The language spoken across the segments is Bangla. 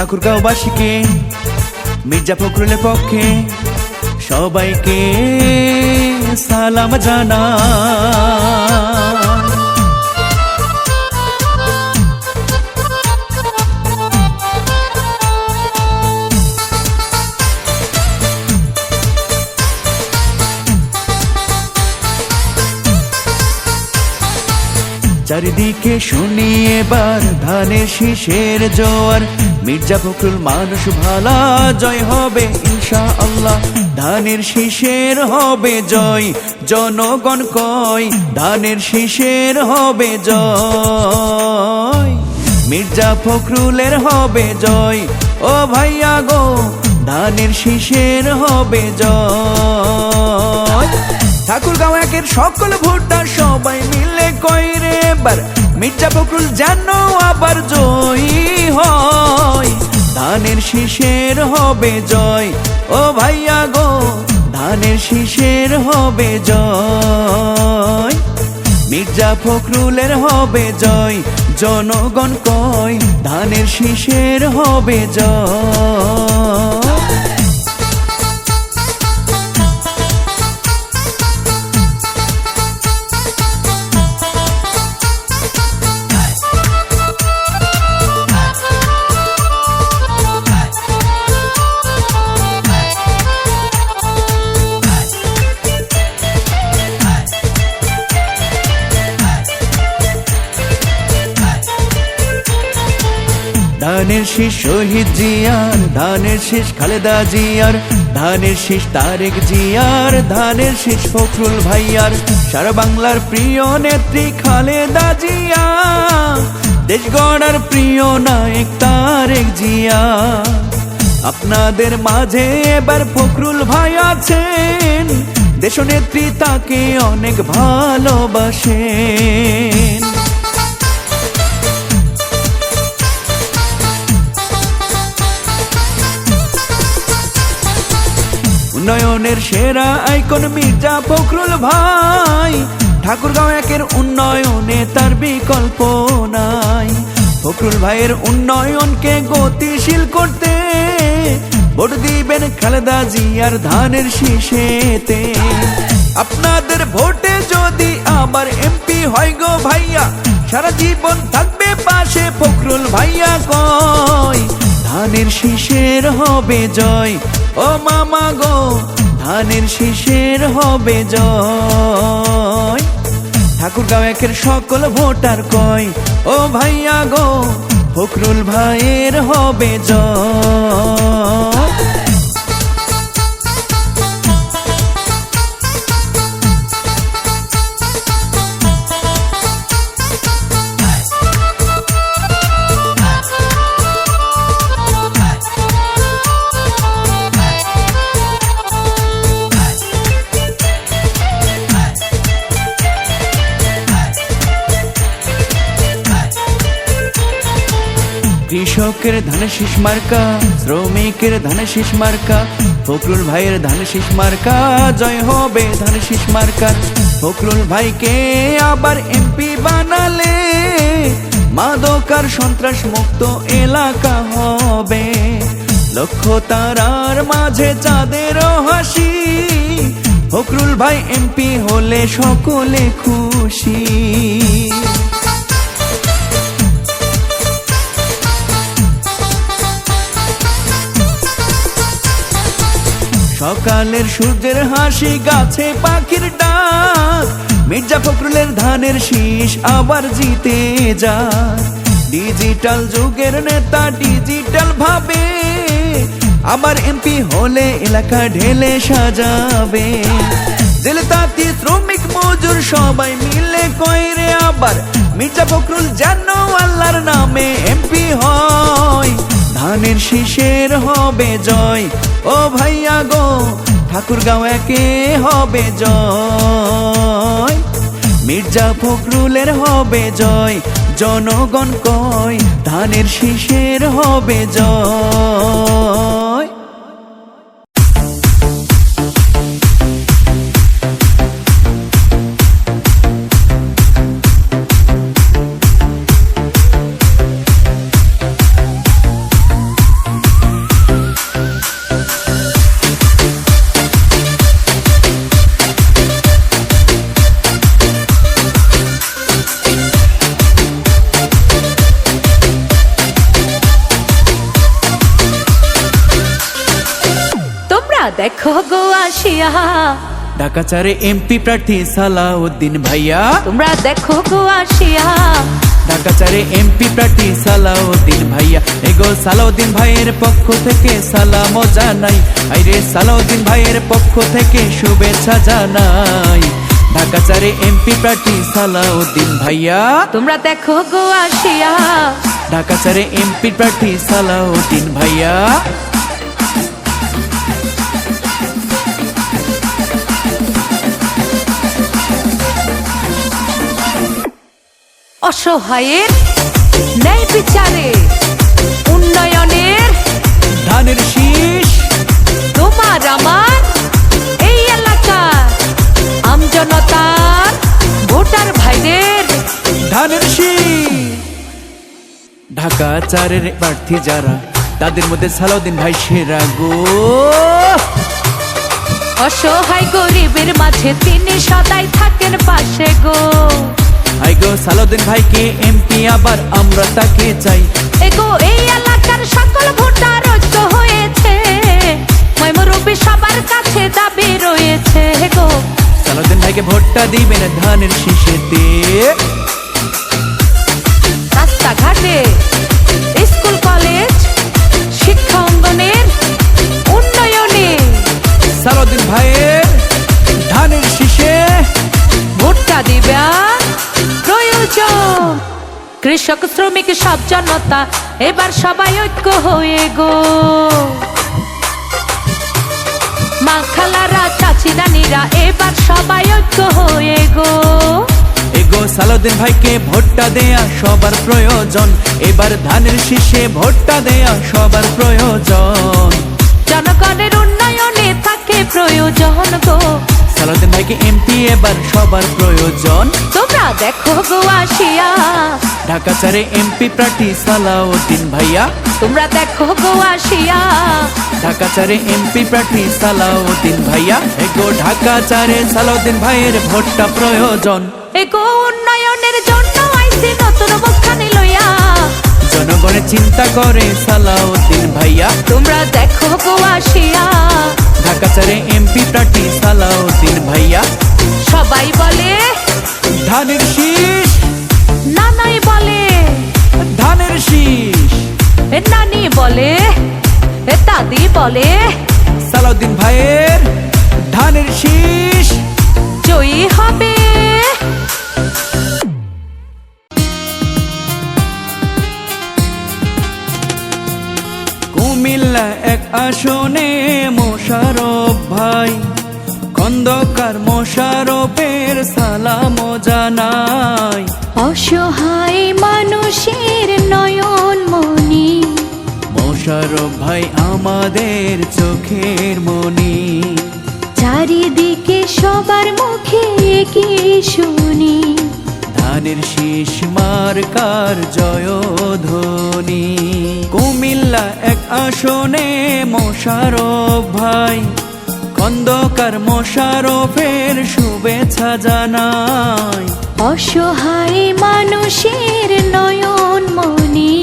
ঠাকুরগাঁওবাসীকে মির্জা ফখরুলের পক্ষে সবাইকে সালাম জানা চারিদিকে শুনি এবার, ধানের শীষের জোয়ার। মির্জা ফখরুল মানুষ ভালা, জয় হবে ইনশা আল্লাহ ধানের শীষের হবে জয়, জনগণ কয়, ধানের শীষের হবে জয়। মির্জা ফখরুলের হবে জয়, ও ভাইয়া গো, ধানের শীষের হবে জয়। ঠাকুরগাঁও একের সকল ভোটার সবাই মিলে কইরে এবার মির্জা ফখরুল যেন আবার জয়ী হয়। ধানের শীষের হবে জয়। ও ভাইয়া গো, ধানের শীষের হবে জয়। মির্জা ফখরুলের হবে জয়। জনগণ কয়, ধানের শীষের হবে জয়। ধানের শীষ, শহীদ জিয়ার ধানের শীষ, খালেদা জিয়ার ধানের শীষ, তারেক জিয়ার ধানের শীষ, ফখরুল ভাইয়ার। সারা বাংলার প্রিয় নেত্রী খালেদা জিয়া, দেশ গড়ার প্রিয় নায়ক তারেক জিয়া। আপনাদের মাঝে এবার ফখরুল ভাই আছেন, দেশনেত্রী তাকে অনেক ভালোবাসেন। উন্নয়নের সেরা আইকন মির্জা ফখরুল ভাই। ঠাকুরগাঁও একের উন্নয়নে তার বিকল্প নাই। ফখরুল ভাইয়ের উন্নয়নকে গতিশীল করতে ভোট দিবেন খালেদা জিয়ার ধানের শীষেতে। আপনাদের ভোটে যদি আমার এমপি হয় গো ভাইয়া, সারা জীবন থাকবে পাশে ফখরুল ভাইয়া কয়। ধানের শীষের হবে জয় ও মামা গো, ধানের শীষের হবে জয়। ঠাকুরগাঁও একের সকল ভোটার কয়, ও ভাইয়া গো, ফখরুল ভাইয়ের হবে জয়। ধানে শীষ মার্কা, শ্রমিকের ধানে শীষ মার্কা, ফখরুল ভাইয়ের ধানে শীষ মার্কা, জয় হবে ধানে শীষ মার্কা। ফখরুল ভাইকে আবার এমপি বানালে, মাদকার সন্ত্রাস মুক্ত এলাকা হবে। লক্ষ তারার মাঝে চাঁদেরও হাসি, ফখরুল ভাই এমপি হলে সকলে খুশি। সকালের সূর্যের হাসি, গাছে পাখির ডাক। মির্জা ফখরুলের ধানের শীষ আবার জিতে যায়। ডিজিটাল যুগের নেতা ডিজিটাল ভাবে, আবার এমপি হলে এলাকা ঢেলে সাজাবে। জেলে শ্রমিক, মজুর সবাই মিলে কয়রে আবার, মির্জা ফখরুল যেন আল্লাহর নামে এমপি হয়। ধানের শীষের হবে জয়। ও ভাইয়া গো, ঠাকুরগাঁও একে হবে জয়। মির্জা ফখরুলের হবে জয়, জনগণ কয়, ধানের শীষের হবে জয়। আসিয়া ঢাকা চারে এমপি প্রার্থী সালাউদ্দিন ভাইয়া। তোমরা দেখো গো আসিয়া। ঢাকাচারে এমপি প্রার্থী সালাউদ্দিন ভাইয়া। এগো সালাউদ্দিন ভাইয়ের পক্ষ থেকে সালাম জানাই। আইরে সালাউদ্দিন ভাইয়ের পক্ষ থেকে শুভেচ্ছা জানাই। ঢাকা চারে এমপি প্রার্থী সালাউদ্দিন ভাইয়া। তোমরা দেখো গো আসিয়া। ঢাকা চারে এমপি প্রার্থী সালাউদ্দিন ভাইয়া। অসহায়ের ন্যায় বিচারে উন্নয়নের ধানের শীষ। তোমার আমার এই এলাকার আমজনতার ভোটার ভাইদের ধানের শীষ। ঢাকা চারের প্রার্থী যারা তাদের মধ্যে সালাউদ্দিন ভাই সেরা গো। অসহায় গরিবের মাঝে তিনি সদাই থাকেন পাশে গো। আই গো সালাউদ্দিন ভাইকে এমপি আবার আমরা তাকে চাই। এগো এই এলাকার সকল ভোটার ঐক্য হয়েছে। ময়মরূপী সবার কাছে দাবি রয়েছে গো সালাউদ্দিন ভাইকে ভোটটা দিবেন ধানের শীষেতে। রাস্তাঘাটে স্কুল কলেজ শিক্ষা অঙ্গনের উন্নয়নে। সালাউদ্দিন ভাইয়ের ধানের শীষে ভোটটা দিবা প্রয়োজন। কৃষক শ্রমিক সব জনতা এবার সবাই ঐক্য হয়ে গো। মা খালারা চাচি নানিরা এবার সবাই ঐক্য হয়ে গো। এগো সালাউদ্দিন ভাইকে ভোটটা দেয়া সবার প্রয়োজন। এবার ধানের শীষে ভোটটা দেয়া সবার প্রয়োজন। জনগণের উন্নয়নে থাকে প্রয়োজন গো। সালাউদ্দিন ভাইকে এমপি এবার সবার প্রয়োজন। তোমরা দেখো গো আসিয়া ঢাকা চারে এমপি প্রার্থী সালাউদ্দিন ভাইয়া। তোমরা দেখো গো আসিয়া ঢাকা চারে এমপি প্রার্থী সালাউদ্দিন ভাইয়া। এগো ঢাকা চারে সালাউদ্দিন ভাইয়ের ভোটটা প্রয়োজন। এগো উন্নয়নের জন্য আইসি নতুন মুখখানি লইয়া। জনগণের চিন্তা করে সালাউদ্দিন ভাইয়া। তোমরা দেখো গো আসিয়া ঢাকা চারে এমপি প্রার্থী সালাউদ্দিন ভাইয়া। সবাই বলে ধানের শীষ। নানাই বলে ধানের শীষ। নানি বলে দাদি বলে সালাউদ্দিন ভাইয়ের ধানের শীষ। জয়ী হবে। কুমিল্লা এক আসনে মোশারফ ভাই খন্দকার মোশারফের সালাম জানাই। অসহায় মানুষের নয়ন মনি মোশারফ ভাই আমাদের চোখের মনি চারিদিকে সবার মুখে কি শুনি? ধানের শীষ মার্কার জয়ধ্বনি। কুমিল্লা এক আসনে মোশারফ ভাই খন্দকার মোশারফের শুভেচ্ছা জানাই। অসহায় মানুষের নয়ন মনি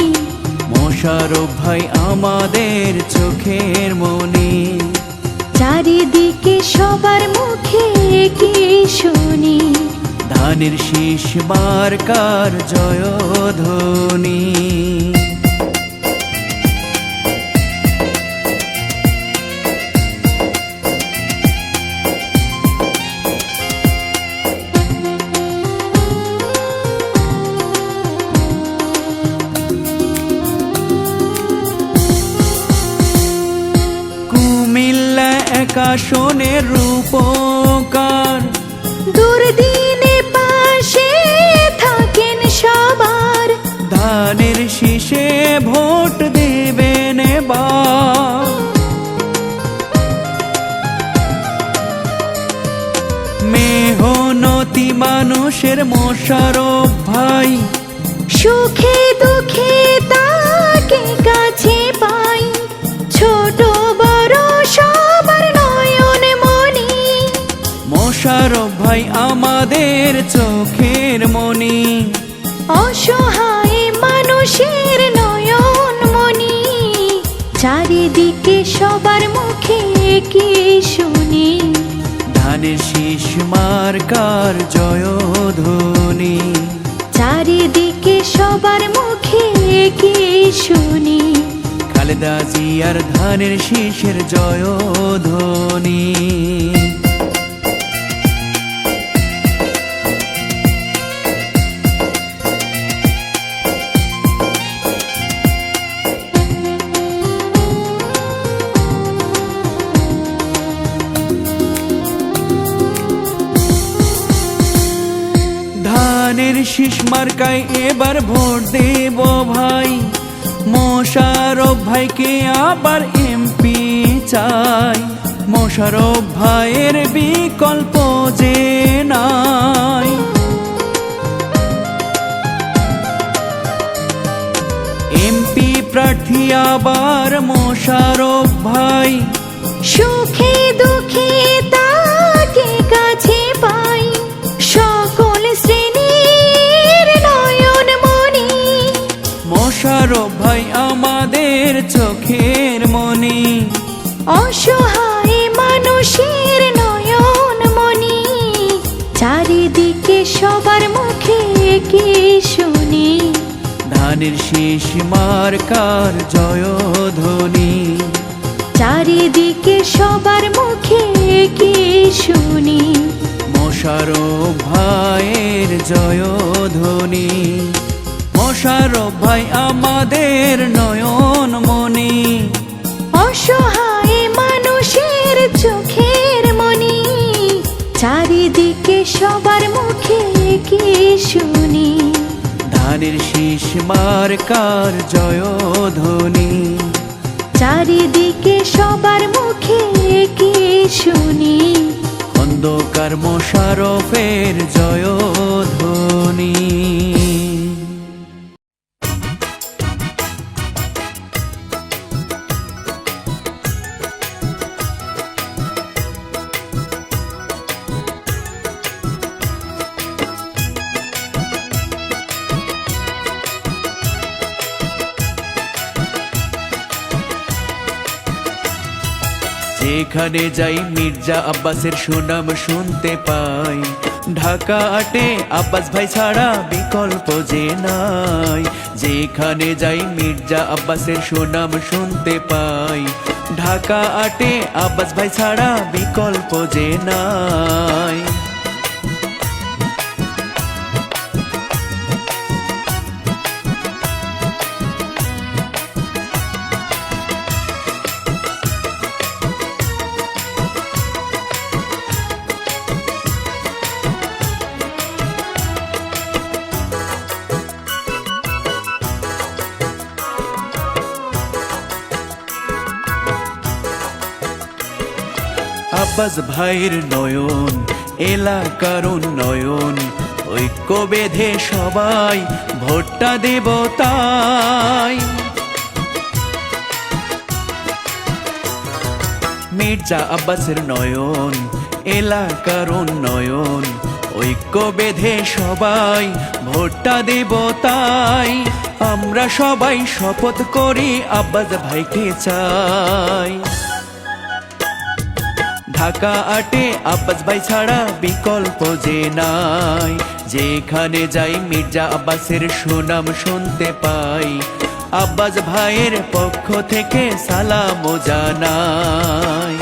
মোশারফ ভাই আমাদের চোখের মনি চারিদিকে সবার মুখে কি শুনি? ধানের শীষ মার্কার জয়ধ্বনি? কুমিল্লা একাশনের রূপকার মানুষের মোশারফ ভাই। সুখে দুঃখে তাকে কাছে পাই। ছোট বড় সবার নয়ন মনি মোশারফ ভাই আমাদের চোখের মনি অসহায় মানুষের নয়ন মনি চারিদিকে সবার মুখে কি শুনি? ধানের শীষ মার্কার জয়ধ্বনি চারিদিকে সবার মুখে কি শুনি। খালেদা জিয়ার ধানের শীষের জয়ধ্বনি। ধানের শীষ মার্কায়, এবার ভোট দেব ভাই। মোশারফ ভাইকে আবার এমপি চাই। মোশারফ ভাইয়ের বিকল্প যে নাই। এমপি প্রার্থী আবার মোশারফ ভাই। মোশারফ ভাই আমাদের চোখের মনি। অসহায় মানুষের নয়ন মনি চারিদিকে সবার মুখে কি শুনি। ধানের শীষ মার্কার জয়ধ্বনি। চারিদিকে সবার মুখে কি শুনি। মোশারফ ভাইয়ের জয়ধ্বনি। মোশারফ ভাই আমাদের নয়ন মনি অসহায় মানুষের চোখের মনি চারিদিকে সবার মুখে কি শুনি। ধানের শীষ মার্কার জয়ধ্বনি। চারিদিকে সবার মুখে কি শুনি। খন্দকার মোশারফের জয়ধ্বনি যেখানে যাই মির্জা আব্বাসের সুনাম শুনতে পাই। ঢাকা আটে আব্বাস ভাই ছাড়া বিকল্প যে নাই। যেখানে যাই মির্জা আব্বাসের সুনাম শুনতে পাই। ঢাকা আটে আব্বাস ভাই ছাড়া বিকল্প যে নাই। আব্বাস ভাইয়ের নয়ন, এলাকার উন্নয়ন, ঐক্য বেঁধে সবাই ভোটটা দেব তাই। মির্জা আব্বাসের নয়ন, এলাকার উন্নয়ন, ঐক্য বেঁধে সবাই ভোটটা দেব তাই। আমরা সবাই শপথ করি আব্বাস ভাইকে চাই। ঢাকা আটে আব্বাস ভাই ছাড়া বিকল্প যে নাই। যেখানে যাই মির্জা আব্বাসের সুনাম শুনতে পাই। আব্বাস ভাইয়ের পক্ষ থেকে সালাম জানাই।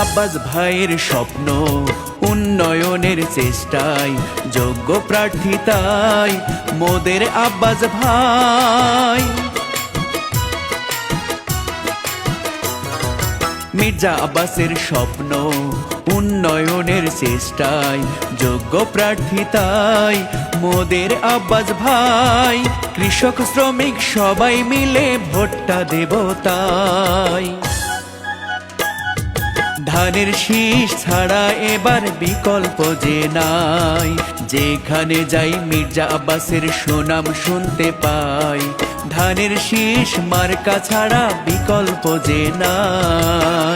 আব্বাস ভাইয়ের স্বপ্ন, উন্নয়নের চেষ্টায়, যোগ্য প্রার্থী তাই, মোদের আব্বাস ভাই। মির্জা আব্বাসের স্বপ্ন, উন্নয়নের চেষ্টায়, যোগ্য প্রার্থী তাই, মোদের আব্বাস ভাই। কৃষক, শ্রমিক সবাই মিলে ভোটটা দেব তাই। ধানের শীষ ছাড়া এবার বিকল্প যে নাই। যেখানে যাই মির্জা আব্বাসের সুনাম শুনতে পাই। ধানের শীষ মার্কা ছাড়া বিকল্প যে নাই।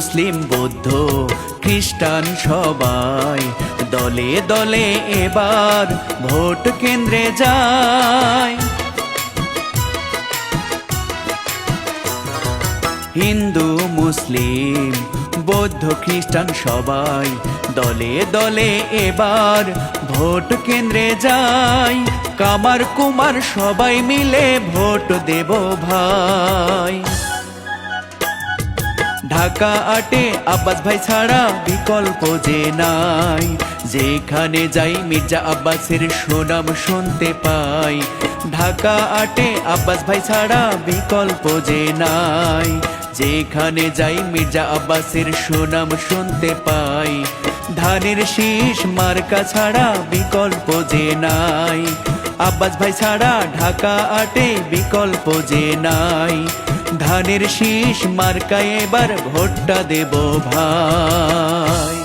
মুসলিম বৌদ্ধ খ্রিস্টান সবাই দলে দলে এবার ভোট কেন্দ্রে যায়। হিন্দু, মুসলিম, বৌদ্ধ, খ্রিস্টান সবাই দলে দলে এবার ভোট কেন্দ্রে যাই কামার কুমার সবাই মিলে ভোট দেব ভাই। ঢাকা আটে আব্বাস ভাই ছাড়া বিকল্প যে নাই। যেখানে যাই মির্জা আব্বাসের সুনাম শুনতে পাই। ঢাকা আটে আব্বাস ভাই ছাড়া বিকল্প যে নাই। যেখানে যাই মির্জা আব্বাসের সুনাম শুনতে পাই। ধানের শীষ মার্কা ছাড়া বিকল্প যে নাই। আব্বাস ভাই ছাড়া ঢাকা আটে বিকল্প যে নাই। ধানের শীষ মার্কায় এবার ভোটটা দেব ভাই।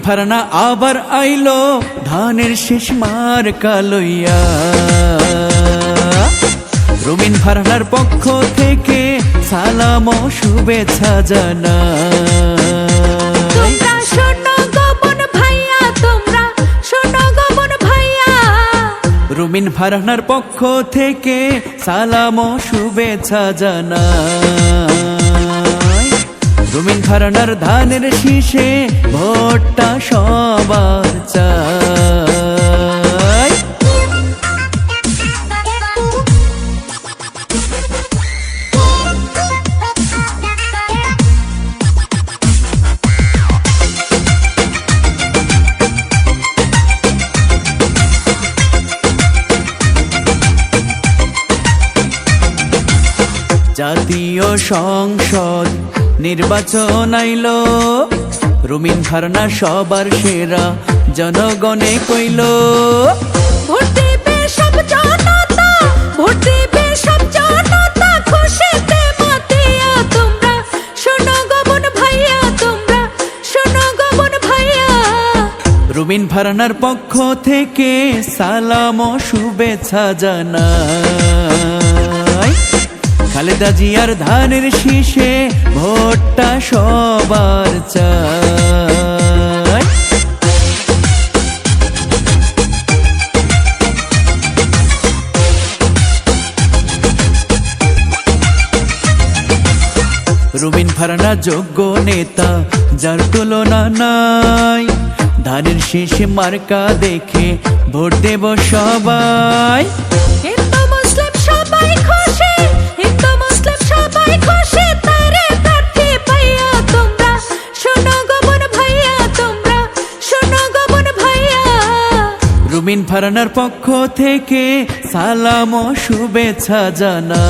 ফারানা আবার আইলো ধানের শেষ মার কালইয়া রুবিন ফারানার পক্ষ থেকে সালাম ও শুভেচ্ছা ভাইয়া রুমিন ফারহানার পক্ষ থেকে সালাম ও শুভেচ্ছা জানাই। রুমিন ফারহানার ধানের শীষে ভোটটা সবার চাই। জাতীয় সংসদ নির্বাচন আইল। রুমিন ফারনা সবার সেরা জনগণে কইল। ভোট দিবে সব জনতা ভোট দিবে সব জনতা খুশিতে মাতিয়া তোমরা। শোনো গোপন ভাইয়া তোমরা শোনো গোপন ভাইয়া। রুমিন ফারানার পক্ষ থেকে সালাম ও শুভেচ্ছা জানাই। খালেদা জিয়ার ধানের শীষে ভোটটা সবার চাই। রুবিন ফারানা যোগ্য নেতা, যার তুলনা নাই। ধানের শীষে মার্কা দেখে ভোট দেব সবাই। সবাই রুমিন ফারানার পক্ষ থেকে সালাম ও শুভেচ্ছা জানাই।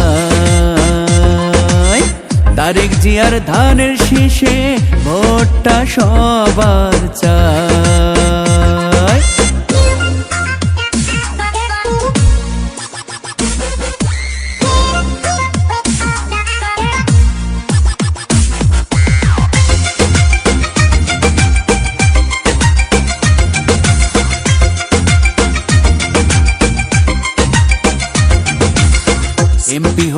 তারেক জিয়ার ধানের শীষে ভোটটা সবার চাই।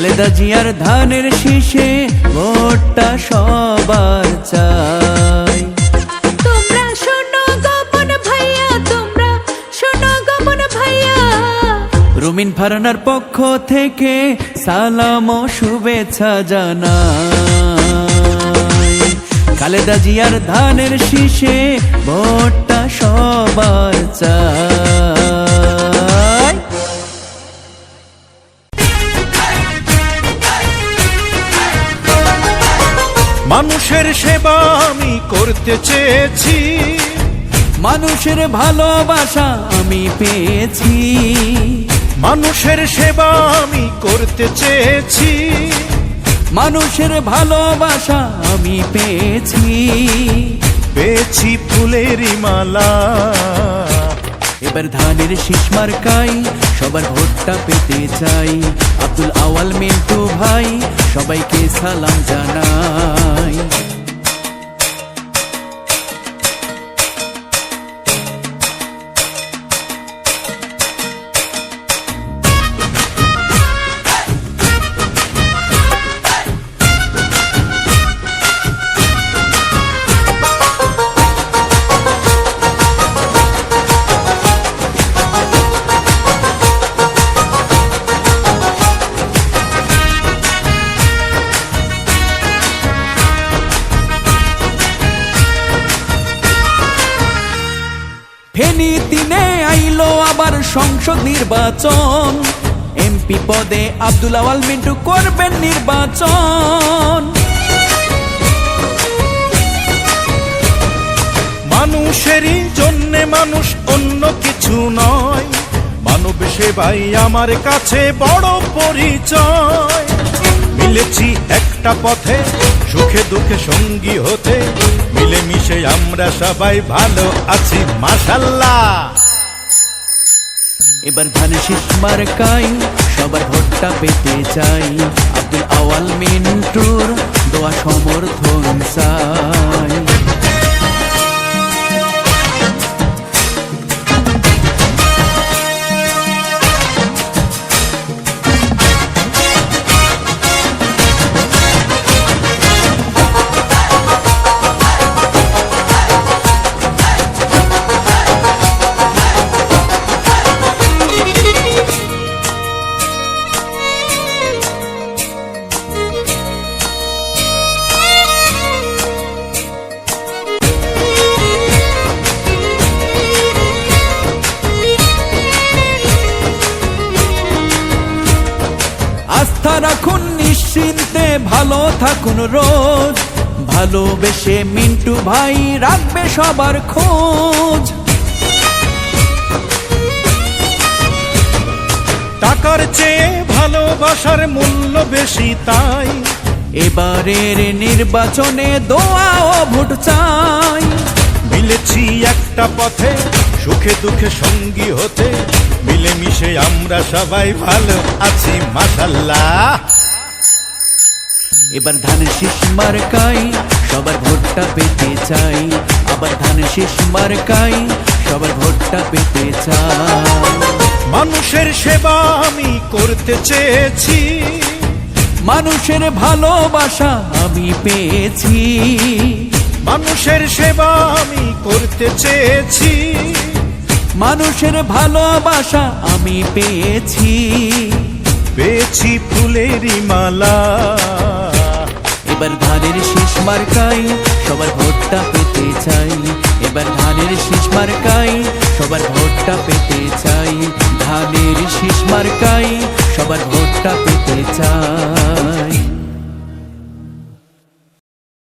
খালেদা জিয়ার ধানের শীষে ভোটটা সবার চাই। তোমরা শোনো গোপন ভাইয়া তোমরা শোনো গোপন ভাইয়া। রুমিন ফারানার পক্ষ থেকে সালাম ও শুভেচ্ছা জানাই। খালেদা জিয়ার ধানের শীষে ভোটটা সবার চাই। মানুষের সেবা আমি করতে চেয়েছি। মানুষের ভালোবাসা আমি পেয়েছি। মানুষের সেবা আমি করতে চেয়েছি। মানুষের ভালোবাসা আমি পেয়েছি। পেয়েছি ফুলেরই মালা। এবার ধানের শীষ মার্কাই, সবার ভোটটা পেতে চাই। আব্দুল আওয়াল মিন্টু ভাই, সবাইকে সালাম জানাই। mine. এমপি পদে আব্দুল আওয়াল মিন্টু করবেন নির্বাচন। মানুষেরই জন্যে মানুষ অন্য কিছু নয়। মানব সেবাই আমার কাছে বড় পরিচয়। মিলেছি একটা পথে, সুখে দুঃখে সঙ্গী হতে। মিলেমিশে আমরা সবাই ভালো আছি মাসাল্লাহ এবার ধানের শীষ মার্কাই সবার ভোটটা পেতে চাই। আব্দুল আওয়াল মিন্টুর দোয়া সমর্থন চাই। থাকুন রোজ। ভালোবেসে মিন্টু ভাই রাখবে সবার খোঁজ। টাকার চেয়ে ভালোবাসার মূল্য বেশি তাই। এবারের নির্বাচনে দোয়া ও ভোট চাই। মিলেছি একটা পথে, সুখে দুঃখে সঙ্গী হতে। মিলেমিশে আমরা সবাই ভালো আছি মাসাল্লাহ এবার ধানের শীষ মার্কাই সবার ভোটটা পেতে চাই। আবার ধানের শীষ মার্কাই সবার ভোটটা পেতে চাই। মানুষের সেবা আমি করতে চেয়েছি। মানুষের ভালোবাসা আমি পেয়েছি। মানুষের সেবা আমি করতে চেয়েছি। মানুষের ভালোবাসা আমি পেয়েছি। পেয়েছি ফুলেরই মালা। এবার ধানের শীষ মার্কাই, সবার ভোটটা পেতে চাই। এবার ধানের শীষ মার্কাই, সবার ভোটটা পেতে চাই। ধানের শীষ মার্কাই, সবার ভোটটা পেতে চাই।